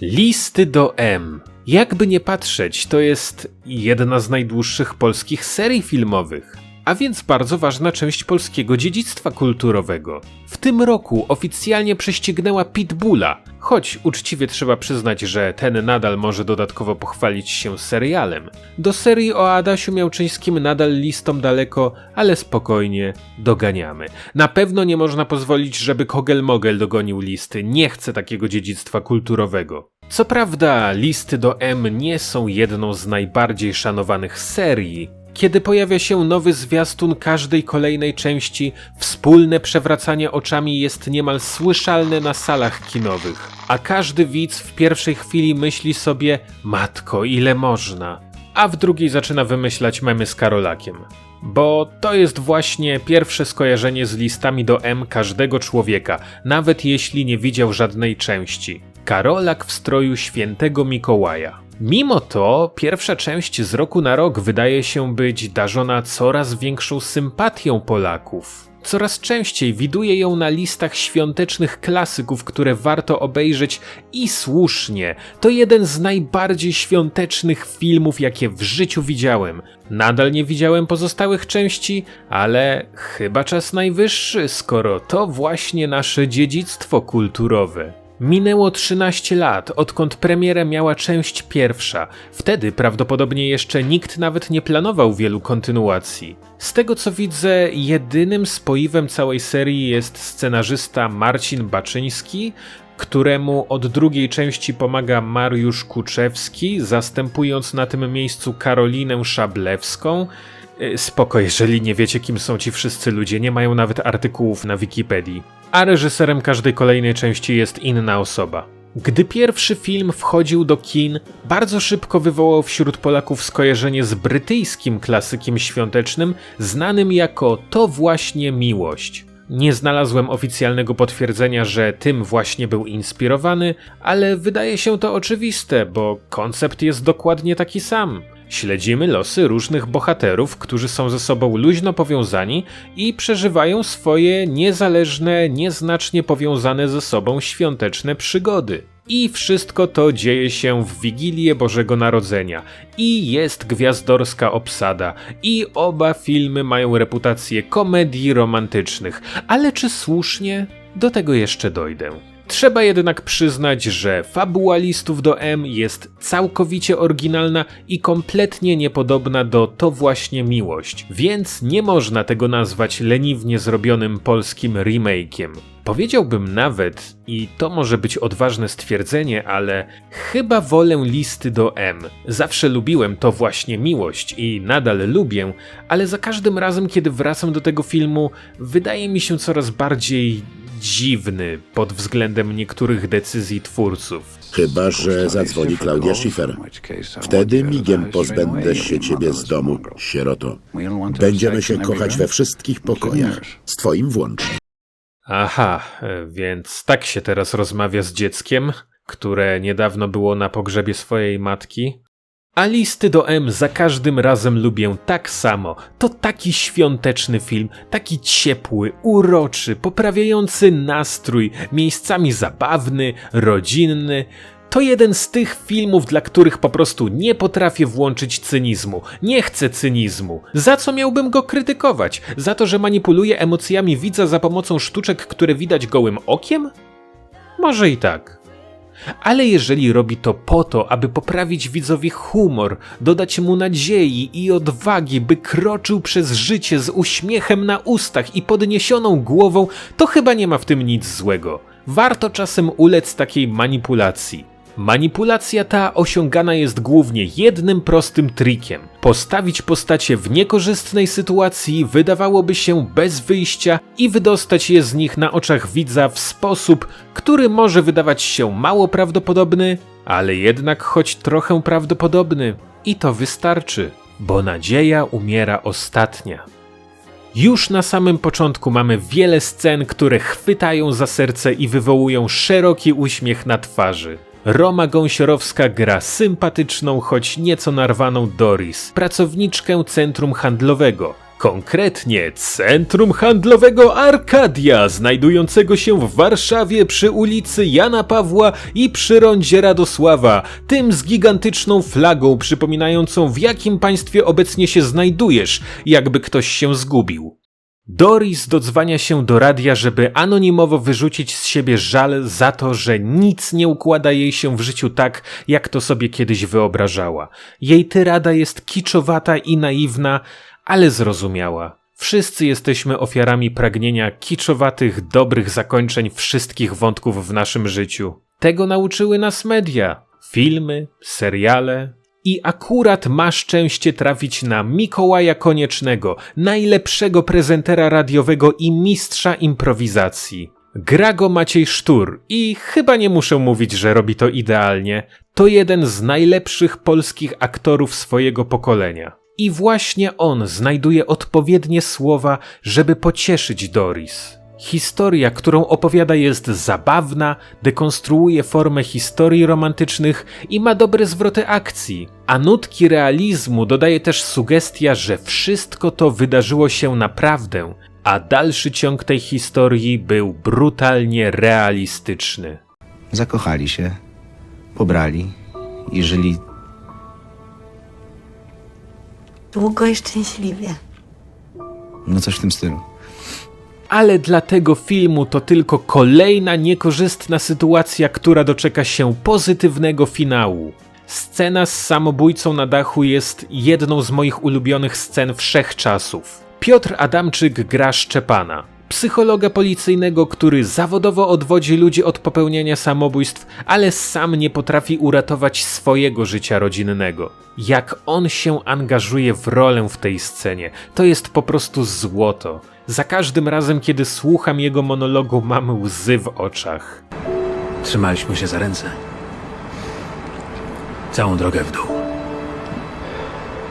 Listy do M. Jakby nie patrzeć, to jest jedna z najdłuższych polskich serii filmowych, a więc bardzo ważna część polskiego dziedzictwa kulturowego. W tym roku oficjalnie prześcignęła Pitbulla, choć uczciwie trzeba przyznać, że ten nadal może dodatkowo pochwalić się serialem. Do serii o Adasiu Miałczyńskim nadal listom daleko, ale spokojnie doganiamy. Na pewno nie można pozwolić, żeby Kogel Mogel dogonił listy, nie chce takiego dziedzictwa kulturowego. Co prawda, listy do M nie są jedną z najbardziej szanowanych serii. Kiedy pojawia się nowy zwiastun każdej kolejnej części, wspólne przewracanie oczami jest niemal słyszalne na salach kinowych, a każdy widz w pierwszej chwili myśli sobie: Matko, ile można? A w drugiej zaczyna wymyślać memy z Karolakiem. Bo to jest właśnie pierwsze skojarzenie z listami do M każdego człowieka, nawet jeśli nie widział żadnej części. Karolak w stroju świętego Mikołaja. Mimo to, pierwsza część z roku na rok wydaje się być darzona coraz większą sympatią Polaków. Coraz częściej widuje ją na listach świątecznych klasyków, które warto obejrzeć i słusznie. To jeden z najbardziej świątecznych filmów, jakie w życiu widziałem. Nadal nie widziałem pozostałych części, ale chyba czas najwyższy, skoro to właśnie nasze dziedzictwo kulturowe. Minęło 13 lat, odkąd premierę miała część pierwsza. Wtedy prawdopodobnie jeszcze nikt nawet nie planował wielu kontynuacji. Z tego co widzę, jedynym spoiwem całej serii jest scenarzysta Marcin Baczyński, któremu od drugiej części pomaga Mariusz Kuczewski, zastępując na tym miejscu Karolinę Szablewską. Y, Spoko, jeżeli nie wiecie, kim są ci wszyscy ludzie, nie mają nawet artykułów na Wikipedii. A reżyserem każdej kolejnej części jest inna osoba. Gdy pierwszy film wchodził do kin, bardzo szybko wywołał wśród Polaków skojarzenie z brytyjskim klasykiem świątecznym, znanym jako To właśnie miłość. Nie znalazłem oficjalnego potwierdzenia, że tym właśnie był inspirowany, ale wydaje się to oczywiste, bo koncept jest dokładnie taki sam. Śledzimy losy różnych bohaterów, którzy są ze sobą luźno powiązani i przeżywają swoje niezależne, nieznacznie powiązane ze sobą świąteczne przygody. I wszystko to dzieje się w Wigilię Bożego Narodzenia. I jest gwiazdorska obsada. I oba filmy mają reputację komedii romantycznych. Ale czy słusznie? Do tego jeszcze dojdę. Trzeba jednak przyznać, że fabuła listów do M jest całkowicie oryginalna i kompletnie niepodobna do To właśnie miłość, więc nie można tego nazwać leniwnie zrobionym polskim remake'iem. Powiedziałbym nawet, i to może być odważne stwierdzenie, ale chyba wolę listy do M. Zawsze lubiłem to właśnie miłość i nadal lubię, ale za każdym razem, kiedy wracam do tego filmu, wydaje mi się coraz bardziej dziwny pod względem niektórych decyzji twórców. Chyba, że zadzwoni Klaudia Schiffer. Wtedy migiem pozbędę się ciebie z domu, sieroto. Będziemy się kochać we wszystkich pokojach, z twoim włącznie. Aha, więc tak się teraz rozmawia z dzieckiem, które niedawno było na pogrzebie swojej matki. A listy do M za każdym razem lubię tak samo. To taki świąteczny film, taki ciepły, uroczy, poprawiający nastrój, miejscami zabawny, rodzinny. To jeden z tych filmów, dla których po prostu nie potrafię włączyć cynizmu. Nie chcę cynizmu. Za co miałbym go krytykować? Za to, że manipuluje emocjami widza za pomocą sztuczek, które widać gołym okiem? Może i tak. Ale jeżeli robi to po to, aby poprawić widzowi humor, dodać mu nadziei i odwagi, by kroczył przez życie z uśmiechem na ustach i podniesioną głową, to chyba nie ma w tym nic złego. Warto czasem ulec takiej manipulacji. Manipulacja ta osiągana jest głównie jednym prostym trikiem. Postawić postacie w niekorzystnej sytuacji wydawałoby się bez wyjścia i wydostać je z nich na oczach widza w sposób, który może wydawać się mało prawdopodobny, ale jednak choć trochę prawdopodobny. I to wystarczy, bo nadzieja umiera ostatnia. Już na samym początku mamy wiele scen, które chwytają za serce i wywołują szeroki uśmiech na twarzy. Roma Gąsiorowska gra sympatyczną, choć nieco narwaną Doris, pracowniczkę centrum handlowego. Konkretnie Centrum Handlowego Arkadia, znajdującego się w Warszawie przy ulicy Jana Pawła i przy rondzie Radosława, tym z gigantyczną flagą przypominającą w jakim państwie obecnie się znajdujesz, jakby ktoś się zgubił. Doris dodzwania się do radia, żeby anonimowo wyrzucić z siebie żal za to, że nic nie układa jej się w życiu tak, jak to sobie kiedyś wyobrażała. Jej tyrada jest kiczowata i naiwna, ale zrozumiała. Wszyscy jesteśmy ofiarami pragnienia kiczowatych, dobrych zakończeń wszystkich wątków w naszym życiu. Tego nauczyły nas media, filmy, seriale, i akurat ma szczęście trafić na Mikołaja Koniecznego, najlepszego prezentera radiowego i mistrza improwizacji. Gra go Maciej Sztur i chyba nie muszę mówić, że robi to idealnie. To jeden z najlepszych polskich aktorów swojego pokolenia. I właśnie on znajduje odpowiednie słowa, żeby pocieszyć Doris. Historia, którą opowiada, jest zabawna, dekonstruuje formę historii romantycznych i ma dobre zwroty akcji. A nutki realizmu dodaje też sugestia, że wszystko to wydarzyło się naprawdę, a dalszy ciąg tej historii był brutalnie realistyczny. Zakochali się, pobrali i żyli Długo i szczęśliwie. no coś w tym stylu. Ale dla tego filmu to tylko kolejna niekorzystna sytuacja, która doczeka się pozytywnego finału. Scena z samobójcą na dachu jest jedną z moich ulubionych scen wszechczasów. Piotr Adamczyk gra Szczepana, psychologa policyjnego, który zawodowo odwodzi ludzi od popełniania samobójstw, ale sam nie potrafi uratować swojego życia rodzinnego. Jak on się angażuje w rolę w tej scenie, to jest po prostu złoto. Za każdym razem, kiedy słucham jego monologu, mam łzy w oczach. Trzymaliśmy się za ręce. Całą drogę w dół.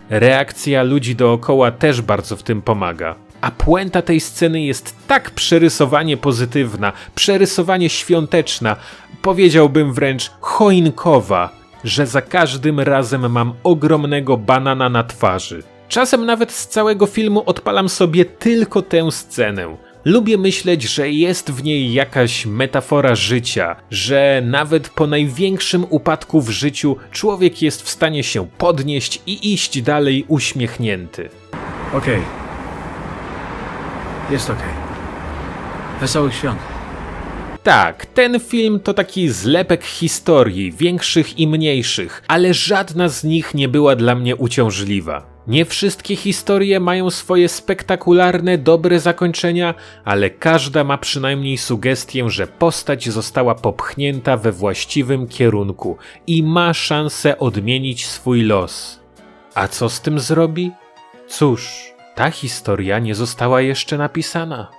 Reakcja ludzi dookoła też bardzo w tym pomaga. A puenta tej sceny jest tak przerysowanie pozytywna, przerysowanie świąteczna, powiedziałbym wręcz choinkowa, że za każdym razem mam ogromnego banana na twarzy. Czasem nawet z całego filmu odpalam sobie tylko tę scenę. Lubię myśleć, że jest w niej jakaś metafora życia, że nawet po największym upadku w życiu człowiek jest w stanie się podnieść i iść dalej uśmiechnięty. Okej. Jest okej. Wesołych świąt. Tak, ten film to taki zlepek historii, większych i mniejszych, ale żadna z nich nie była dla mnie uciążliwa. Nie wszystkie historie mają swoje spektakularne, dobre zakończenia, ale każda ma przynajmniej sugestię, że postać została popchnięta we właściwym kierunku i ma szansę odmienić swój los. A co z tym zrobi? Cóż, ta historia nie została jeszcze napisana.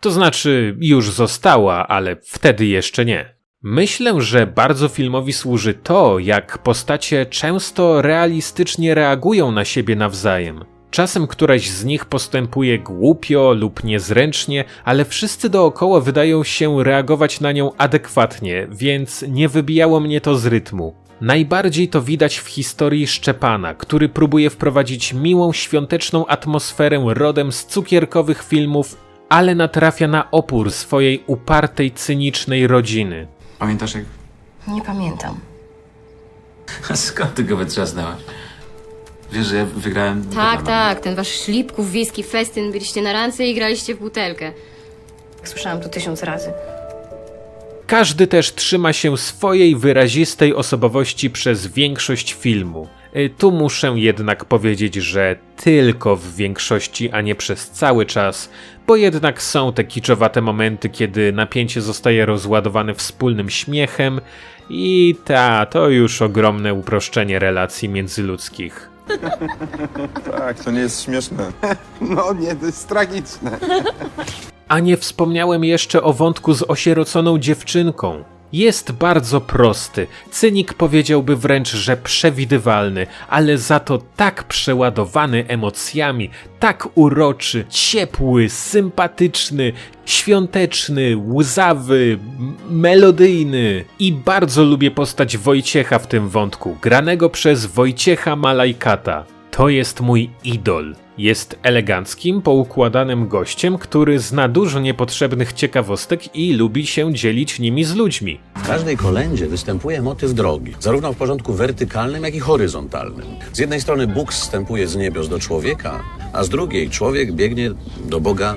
To znaczy, już została, ale wtedy jeszcze nie. Myślę, że bardzo filmowi służy to, jak postacie często realistycznie reagują na siebie nawzajem. Czasem któraś z nich postępuje głupio lub niezręcznie, ale wszyscy dookoła wydają się reagować na nią adekwatnie, więc nie wybijało mnie to z rytmu. Najbardziej to widać w historii Szczepana, który próbuje wprowadzić miłą, świąteczną atmosferę rodem z cukierkowych filmów, ale natrafia na opór swojej upartej, cynicznej rodziny. Pamiętasz jak... Nie pamiętam. A skąd ty go wytrzasnęłaś? Wiesz, że ja wygrałem... Tak, tak, ten wasz szlipków, wiejski festyn, byliście na rance i graliście w butelkę. Słyszałam to tysiąc razy. Każdy też trzyma się swojej wyrazistej osobowości przez większość filmu. Y, Tu muszę jednak powiedzieć, że tylko w większości, a nie przez cały czas, bo jednak są te kiczowate momenty, kiedy napięcie zostaje rozładowane wspólnym śmiechem i ta, to już ogromne uproszczenie relacji międzyludzkich. Tak, to nie jest śmieszne. No nie, to jest tragiczne. A nie wspomniałem jeszcze o wątku z osieroconą dziewczynką. Jest bardzo prosty, cynik powiedziałby wręcz, że przewidywalny, ale za to tak przeładowany emocjami, tak uroczy, ciepły, sympatyczny, świąteczny, łzawy, melodyjny. I bardzo lubię postać Wojciecha w tym wątku, granego przez Wojciecha Malajkata. To jest mój idol. Jest eleganckim, poukładanym gościem, który zna dużo niepotrzebnych ciekawostek i lubi się dzielić nimi z ludźmi. W każdej kolędzie występuje motyw drogi, zarówno w porządku wertykalnym, jak i horyzontalnym. Z jednej strony Bóg zstępuje z niebios do człowieka, a z drugiej człowiek biegnie do Boga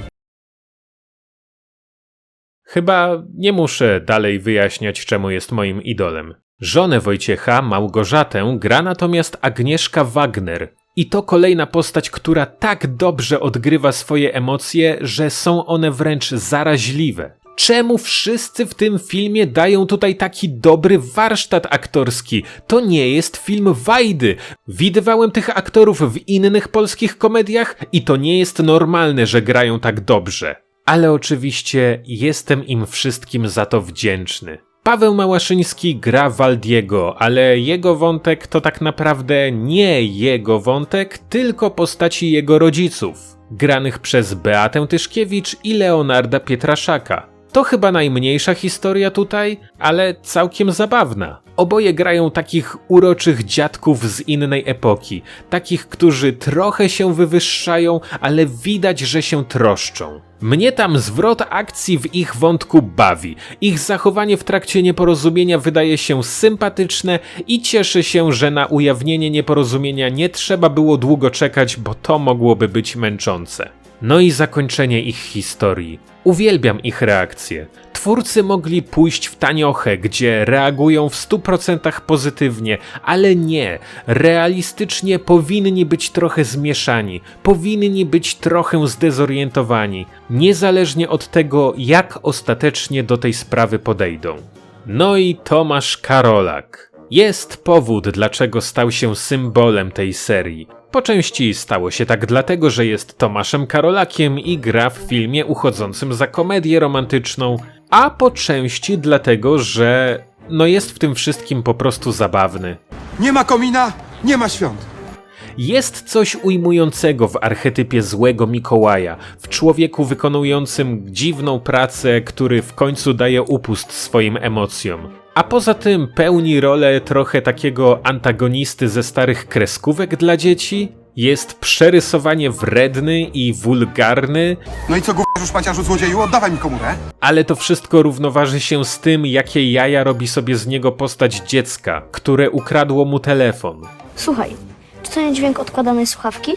Chyba nie muszę dalej wyjaśniać, czemu jest moim idolem. Żonę Wojciecha, Małgorzatę, gra natomiast Agnieszka Wagner. I to kolejna postać, która tak dobrze odgrywa swoje emocje, że są one wręcz zaraźliwe. Czemu wszyscy w tym filmie dają tutaj taki dobry warsztat aktorski? To nie jest film Wajdy. Widywałem tych aktorów w innych polskich komediach i to nie jest normalne, że grają tak dobrze. Ale oczywiście jestem im wszystkim za to wdzięczny. Paweł Małaszyński gra Waldiego, ale jego wątek to tak naprawdę nie jego wątek, tylko postaci jego rodziców, granych przez Beatę Tyszkiewicz i Leonarda Pietraszaka. To chyba najmniejsza historia tutaj, ale całkiem zabawna. Oboje grają takich uroczych dziadków z innej epoki, takich, którzy trochę się wywyższają, ale widać, że się troszczą. Mnie tam zwrot akcji w ich wątku bawi. Ich zachowanie w trakcie nieporozumienia wydaje się sympatyczne i cieszę się, że na ujawnienie nieporozumienia nie trzeba było długo czekać, bo to mogłoby być męczące. No i zakończenie ich historii. Uwielbiam ich reakcje. Twórcy mogli pójść w taniochę, gdzie reagują w 100% pozytywnie, ale nie. Realistycznie powinni być trochę zmieszani, powinni być trochę zdezorientowani, niezależnie od tego, jak ostatecznie do tej sprawy podejdą. No i Tomasz Karolak. Jest powód, dlaczego stał się symbolem tej serii. Po części stało się tak dlatego, że jest Tomaszem Karolakiem i gra w filmie uchodzącym za komedię romantyczną, a po części dlatego, że no jest w tym wszystkim po prostu zabawny. Nie ma komina, nie ma świąt. Jest coś ujmującego w archetypie złego Mikołaja, w człowieku wykonującym dziwną pracę, który w końcu daje upust swoim emocjom. A poza tym pełni rolę trochę takiego antagonisty ze starych kreskówek dla dzieci. Jest przerysowanie wredny i wulgarny, No i co gówniarzu, szmaciarzu, złodzieju, oddawaj mi komórę. ale to wszystko równoważy się z tym, jakie jaja robi sobie z niego postać dziecka, które ukradło mu telefon. Słuchaj, czy to nie dźwięk odkładanej słuchawki?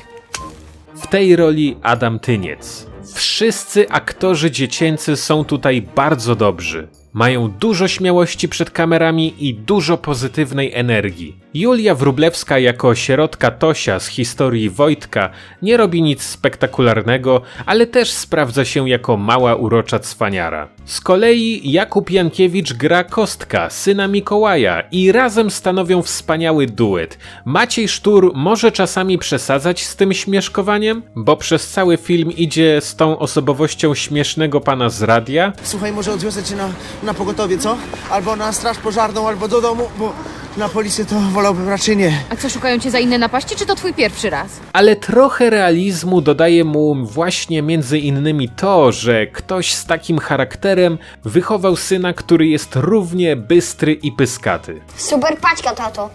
W tej roli Adam Tyniec. Wszyscy aktorzy dziecięcy są tutaj bardzo dobrzy. Mają dużo śmiałości przed kamerami i dużo pozytywnej energii. Julia Wrublewska jako sierotka Tosia z historii Wojtka nie robi nic spektakularnego, ale też sprawdza się jako mała urocza cwaniara. Z kolei Jakub Jankiewicz gra Kostka, syna Mikołaja i razem stanowią wspaniały duet. Maciej Sztur może czasami przesadzać z tym śmieszkowaniem, bo przez cały film idzie z tą osobowością śmiesznego pana z radia, Słuchaj, może odwiozę cię na, na pogotowie, co? Albo na straż pożarną, albo do domu, bo na policję to wolałbym raczej nie. A co, szukają cię za inne napaści, czy to twój pierwszy raz? ale trochę realizmu dodaje mu właśnie między innymi to, że ktoś z takim charakterem wychował syna, który jest równie bystry i pyskaty. Super paćka, tato.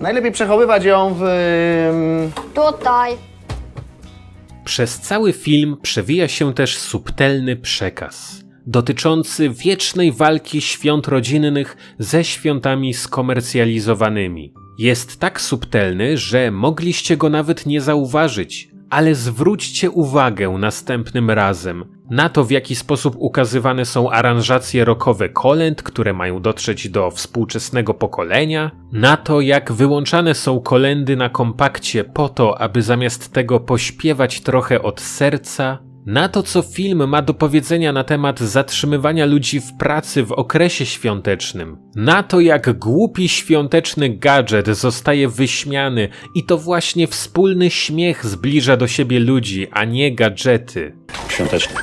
Najlepiej przechowywać ją w... Tutaj. Przez cały film przewija się też subtelny przekaz dotyczący wiecznej walki świąt rodzinnych ze świątami skomercjalizowanymi. Jest tak subtelny, że mogliście go nawet nie zauważyć, ale zwróćcie uwagę następnym razem na to, w jaki sposób ukazywane są aranżacje rockowe kolęd, które mają dotrzeć do współczesnego pokolenia, na to, jak wyłączane są kolendy na kompakcie po to, aby zamiast tego pośpiewać trochę od serca, na to, co film ma do powiedzenia na temat zatrzymywania ludzi w pracy w okresie świątecznym, na to, jak głupi świąteczny gadżet zostaje wyśmiany i to właśnie wspólny śmiech zbliża do siebie ludzi, a nie gadżety. świąteczny.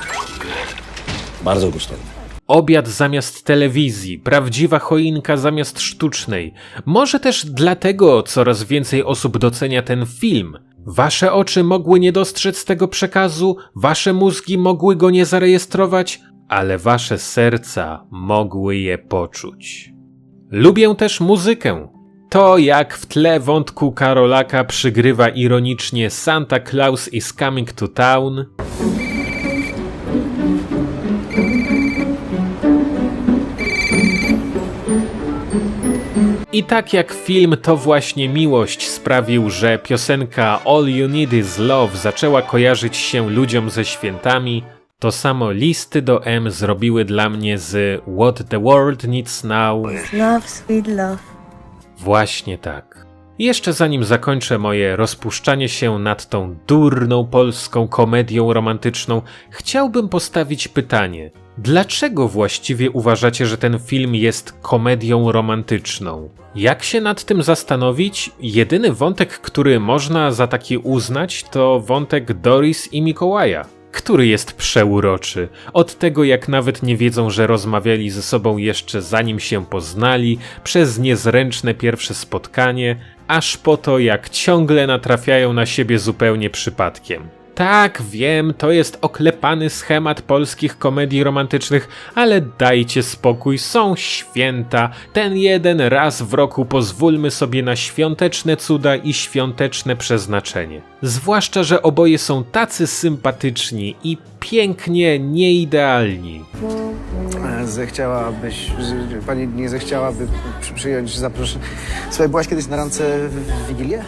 Bardzo gustowny. Obiad zamiast telewizji, prawdziwa choinka zamiast sztucznej. Może też dlatego coraz więcej osób docenia ten film. Wasze oczy mogły nie dostrzec tego przekazu, wasze mózgi mogły go nie zarejestrować, ale wasze serca mogły je poczuć. Lubię też muzykę. to, jak w tle wątku Karolaka przygrywa ironicznie Santa Claus is coming to town. I tak jak film To właśnie miłość sprawił, że piosenka All You Need Is Love zaczęła kojarzyć się ludziom ze świętami, to samo listy do M zrobiły dla mnie z What the World Needs Now Love, sweet love. Właśnie tak. Jeszcze zanim zakończę moje rozpuszczanie się nad tą durną polską komedią romantyczną, chciałbym postawić pytanie. Dlaczego właściwie uważacie, że ten film jest komedią romantyczną? Jak się nad tym zastanowić, jedyny wątek, który można za taki uznać, to wątek Doris i Mikołaja który jest przeuroczy. Od tego, jak nawet nie wiedzą, że rozmawiali ze sobą jeszcze zanim się poznali, przez niezręczne pierwsze spotkanie, aż po to, jak ciągle natrafiają na siebie zupełnie przypadkiem. Tak, wiem, to jest oklepany schemat polskich komedii romantycznych, ale dajcie spokój, są święta. Ten jeden raz w roku pozwólmy sobie na świąteczne cuda i świąteczne przeznaczenie. Zwłaszcza, że oboje są tacy sympatyczni i pięknie nieidealni. Zechciałabyś, pani nie zechciałaby przy, przyjąć zaproszenie. Słuchaj, byłaś kiedyś na randce w, w Wigilię?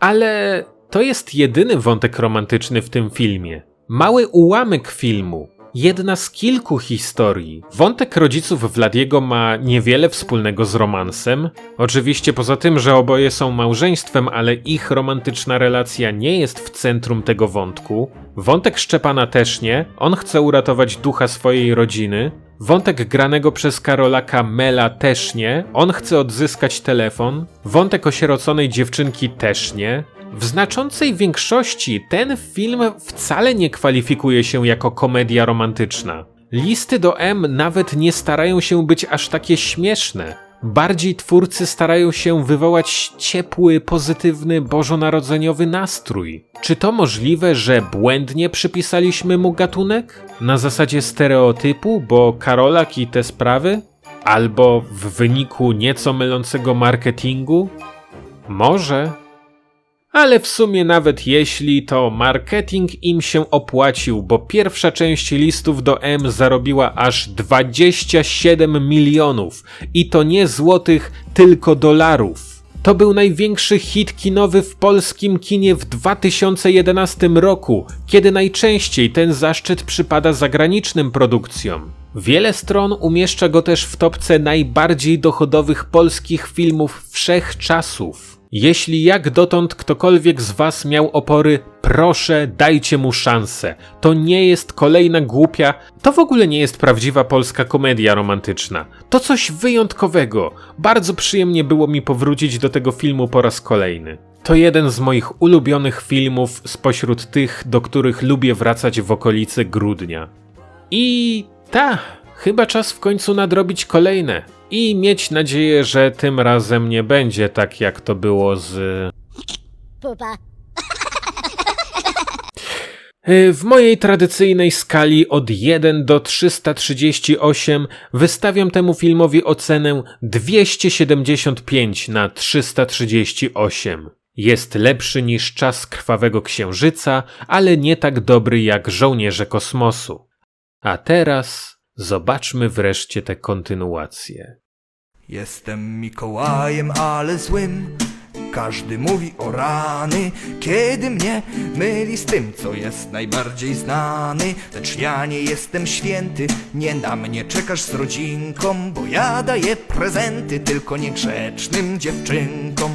Ale to jest jedyny wątek romantyczny w tym filmie. Mały ułamek filmu. Jedna z kilku historii. Wątek rodziców Vladiego ma niewiele wspólnego z romansem. Oczywiście poza tym, że oboje są małżeństwem, ale ich romantyczna relacja nie jest w centrum tego wątku. Wątek Szczepana też nie. On chce uratować ducha swojej rodziny. Wątek granego przez Karolaka Mela też nie. On chce odzyskać telefon. Wątek osieroconej dziewczynki też nie. W znaczącej większości ten film wcale nie kwalifikuje się jako komedia romantyczna. Listy do M nawet nie starają się być aż takie śmieszne. Bardziej twórcy starają się wywołać ciepły, pozytywny, bożonarodzeniowy nastrój. Czy to możliwe, że błędnie przypisaliśmy mu gatunek? Na zasadzie stereotypu, bo Karolak i te sprawy? Albo w wyniku nieco mylącego marketingu? Może. Ale w sumie nawet jeśli, to marketing im się opłacił, bo pierwsza część listów do M zarobiła aż 27 milionów i to nie złotych, tylko dolarów. To był największy hit kinowy w polskim kinie w 2011 roku, kiedy najczęściej ten zaszczyt przypada zagranicznym produkcjom. Wiele stron umieszcza go też w topce najbardziej dochodowych polskich filmów wszechczasów. Jeśli jak dotąd ktokolwiek z Was miał opory, proszę dajcie mu szansę. To nie jest kolejna głupia, to w ogóle nie jest prawdziwa polska komedia romantyczna. To coś wyjątkowego. Bardzo przyjemnie było mi powrócić do tego filmu po raz kolejny. To jeden z moich ulubionych filmów spośród tych, do których lubię wracać w okolicy grudnia. I ta, chyba czas w końcu nadrobić kolejne. I mieć nadzieję, że tym razem nie będzie tak jak to było z. Pupa. Y, W mojej tradycyjnej skali od 1 do 338 wystawiam temu filmowi ocenę 275 na 338. Jest lepszy niż Czas Krwawego Księżyca, ale nie tak dobry jak Żołnierze Kosmosu. A teraz zobaczmy wreszcie tę kontynuację. Jestem Mikołajem, ale złym. Każdy mówi o rany, kiedy mnie myli z tym, co jest najbardziej znany. Lecz ja nie jestem święty, nie na mnie czekasz z rodzinką, bo ja daję prezenty tylko niegrzecznym dziewczynkom.